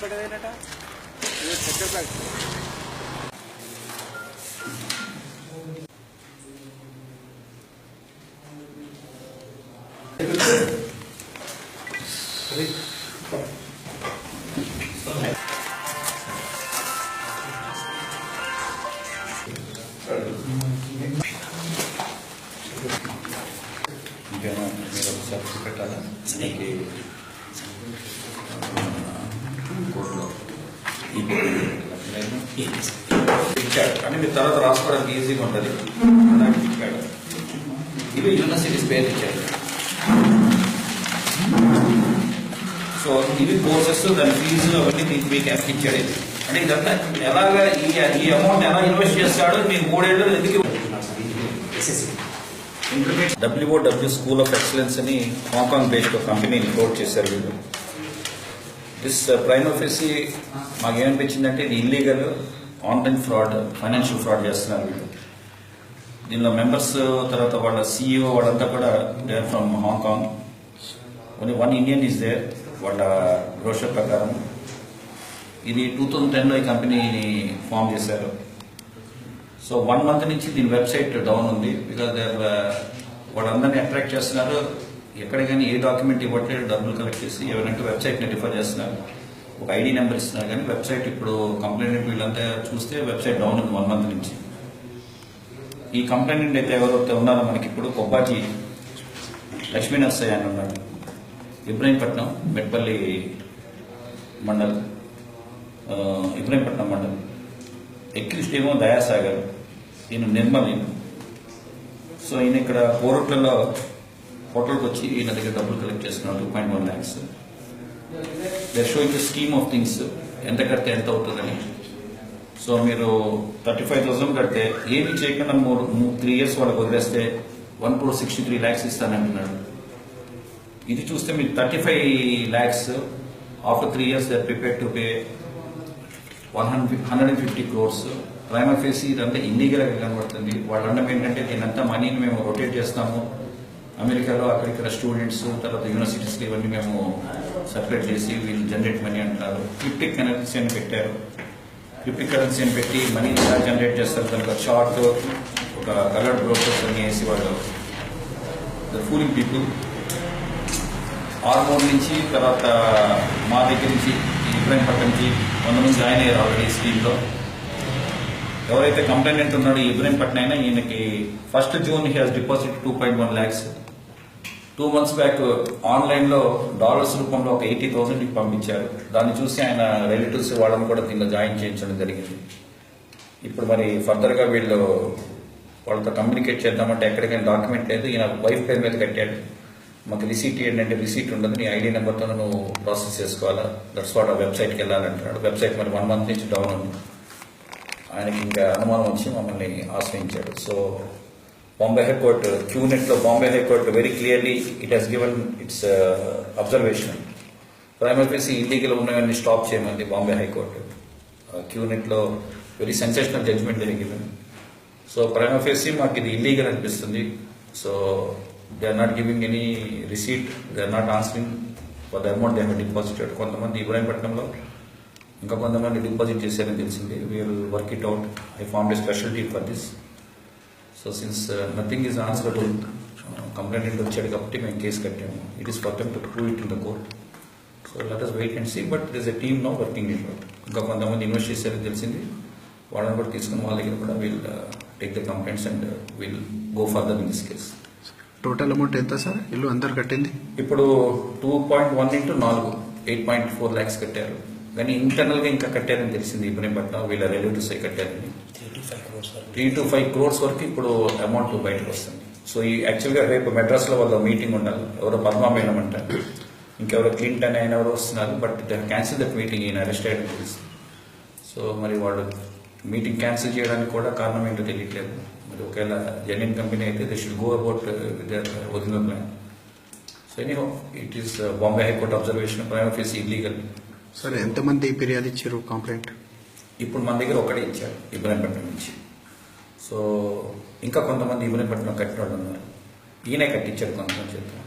పెట్టదేనట చక్కెర ప్యాకెట్ ఇంకేమో మీరు ఒకసారి పెట్టాలా దీనికి కోర్టులో. ఇచ్చాడు కానీ మీరు తర్వాత రాసుకోవడానికి ఈజీగా ఉంటుంది. అలాగే ఇచ్చాడు ఇవి యూనివర్సిటీస్ పేరు ఇచ్చారు. సో ఇవి కోర్సెస్ దాని ఫీజు అవన్నీ మీకు మీకు యాప్ ఇచ్చాడు ఇది. అంటే ఇదంతా ఎలాగా ఈ ఈ అమౌంట్ ఎలా ఇన్వెస్ట్ చేస్తాడో మీకు మూడేళ్ళు ఎందుకు డబ్ల్యూఓడబ్ల్యూ స్కూల్ ఆఫ్ ఎక్సలెన్స్ అని హాంకాంగ్ బేస్డ్ కంపెనీని కోట్ చేశారు వీళ్ళు. దిస్ ప్రైమ్ uh, ఆఫీసీ మాకు ఏమనిపించిందంటే ఇది illegal online fraud financial fraud చేస్తున్నారు వీళ్ళు. దీనిలో మెంబర్స్ తర్వాత వాళ్ళ సీఈఓ వాళ్ళంతా కూడా they from Hong Kong only one Indian is there వాళ్ళ బ్రోషర్ ప్రకారం. ఇది టూ థౌజండ్ టెన్లో ఈ కంపెనీని ఫామ్ చేశారు. సో వన్ మంత్ నుంచి దీని వెబ్సైట్ డౌన్ ఉంది బికాజ్ దే uh, వాళ్ళందరినీ అట్రాక్ట్ చేస్తున్నారు. ఎక్కడ కానీ ఏ డాక్యుమెంట్ ఇవ్వట్లేదు డబ్బులు కలెక్ట్ చేసి ఎవరంటే వెబ్సైట్ని రిఫర్ చేస్తున్నారు. ఒక ఐడి నెంబర్ ఇస్తున్నారు కానీ వెబ్సైట్ ఇప్పుడు కంప్లైంట్ వీళ్ళంతా చూస్తే వెబ్సైట్ డౌన్ ఉంది వన్ మంత్ నుంచి. ఈ కంప్లైంట్ అయితే ఎవరైతే ఉన్నారో మనకి ఇప్పుడు కొబ్బాటి లక్ష్మీ నర్సయ్య అని ఉన్నాడు. ఇబ్రహీంపట్నం మెట్పల్లి మండల్. ఆ, ఇబ్రహీంపట్నం మండల్. ఎక్కిలిస్ట్ దయాసాగర్. ఈయన నిర్మల్ సో ఈయన ఇక్కడ కోరుట్లలో హోటల్కి వచ్చి ఈయన దగ్గర డబ్బులు కలెక్ట్ చేస్తున్నారు two point one lakhs there showing the scheme of things ఎంత కడితే ఎంత అవుతుందని. సో మీరు థర్టీ ఫైవ్ థౌసండ్ కడితే ఏమి చేయకుండా మూడు త్రీ ఇయర్స్ వాళ్ళకి వదిలేస్తే one crore sixty three lakhs ఇస్తానంటున్నాడు. ఇది చూస్తే మీరు thirty five lakhs after three years they prepare to pay one hundred hundred and fifty crores prima facie ఇదంతా ఇల్లీగల్ కనబడుతుంది. వాళ్ళ అన్నం ఏంటంటే దీనంతా మనీని మేము రొటేట్ చేస్తాము. అమెరికాలో అక్కడిక్కడ స్టూడెంట్స్ తర్వాత యూనివర్సిటీస్ ఇవన్నీ మేము సపరేట్ చేసి వీళ్ళు జనరేట్ మనీ అంటున్నారు క్రిప్టిక్ కరెన్సీ అని పెట్టారు. క్రిప్టిక్ కరెన్సీ అని పెట్టి మనీ ఎలా జనరేట్ చేస్తారు? దానికి షార్ట్ చార్ట్ ఒక కలర్డ్ బ్రోకర్స్ అన్ని వేసి వాళ్ళు ద ఫూలింగ్ పీపుల్. ఆర్మూర్ నుంచి తర్వాత మా దగ్గర నుంచి ఇబ్రాహీంపట్నం నుంచి కొంతమంది జాయిన్ అయ్యారు ఆల్రెడీ స్కీమ్లో. ఎవరైతే కంప్లైంట్ ఉన్నాడో ఇబ్రహీం పట్నాయన అయినా ఈయనకి first June he has deposit two point one lakhs two months back ఆన్లైన్లో డాలర్స్ రూపంలో ఒక ఎయిటీ థౌసండ్కి పంపించారు. దాన్ని చూసి ఆయన రిలేటివ్స్ వాళ్ళని కూడా దీనిలో జాయిన్ చేయించడం జరిగింది. ఇప్పుడు మరి ఫర్దర్గా వీళ్ళు వాళ్ళతో కమ్యూనికేట్ చేద్దామంటే ఎక్కడికైనా డాక్యుమెంట్ లేదు. ఈయన వైఫ్ పేరు మీద కట్టాడు. మాకు రిసీట్ ఏంటంటే రిసీట్ ఉండదు. నీ ఐడి నెంబర్తో నువ్వు ప్రాసెస్ చేసుకోవాలా? దట్స్ వాట్ ఆ వెబ్సైట్కి వెళ్ళాలంటున్నాడు. వెబ్సైట్ మరి వన్ మంత్ నుంచి డౌన్ ఉంది. ఆయనకి ఇంకా అనుమానం వచ్చి మమ్మల్ని ఆశ్రయించాడు. So Bombay high court క్యూనెట్లో Bombay high court very clearly it has given its observation prima facie illegal ఉన్నవన్నీ స్టాప్ చేయమంది బాంబే హైకోర్టు క్యూనెట్లో వెరీ సెన్సేషనల్ జడ్జ్మెంట్ జరిగింది సో ప్రైమ్ ఆఫీస్ మాకు ఇది ఇల్లీగల్ అనిపిస్తుంది. So they are not giving any receipt they are not answering for the amount they have deposited కొంతమంది ఇబ్రాహీంపట్నంలో ఇంకా కొంతమంది డిపాజిట్ చేశారని తెలిసింది. Will work it out I form a special team for this so since nothing is answerable complaint వచ్చాడు కాబట్టి మేము case కట్టాము. It is for them to prove it in the court so let us wait and see but this a team no working it out ఇంకా కొంతమంది invest చేశారని తెలిసింది. వాళ్ళని కూడా తీసుకుని వాళ్ళ దగ్గర కూడా will take the complaints and will go further in this case total amount ఎంత సార్? ఇల్లు అందరు కట్టింది? ఇప్పుడు టూ పాయింట్ వన్ ఇంటూ నాలుగు ఎయిట్ పాయింట్ ఫోర్ ల్యాక్స్ కట్టారు. కానీ ఇంటర్నల్గా ఇంకా కట్టారని తెలిసింది ఇబ్రహీంపట్నం వీళ్ళ రిలేటివ్స్ అయి కట్టారని. త్రీ టు ఫైవ్ క్రోర్స్ వరకు ఇప్పుడు అమౌంట్ బయటకు వస్తుంది. సో ఈ యాక్చువల్గా రేపు మెడ్రాస్లో వాళ్ళ మీటింగ్ ఉండాలి. ఎవరో పద్మా మేడం ఇంకెవరో క్లింటన్ అయిన ఎవరో వస్తున్నారు but they cancel that meeting ఈయన అరెస్ట్ అయ్యడం తెలుసు. సో మరి వాళ్ళు మీటింగ్ క్యాన్సిల్ చేయడానికి కూడా కారణం ఏంటో తెలియట్లేదు. మరి ఒకవేళ జెన్యున్ కంపెనీ అయితే they should go about uh, original plan so any it is Bombay high court observation prima facie illegal sir ఎంతమంది ఫిర్యాదు ఇచ్చారు కంప్లైంట్ ఇప్పుడు మన దగ్గర ఒకటే ఇచ్చారు ఇబ్రాహీంపట్నం నుంచి. సో ఇంకా కొంతమంది ఇబ్రాహీంపట్నం కట్టిన వాళ్ళు ఉన్నారు. ఈయనే కట్టించాడు కొంతమంది చెప్తాను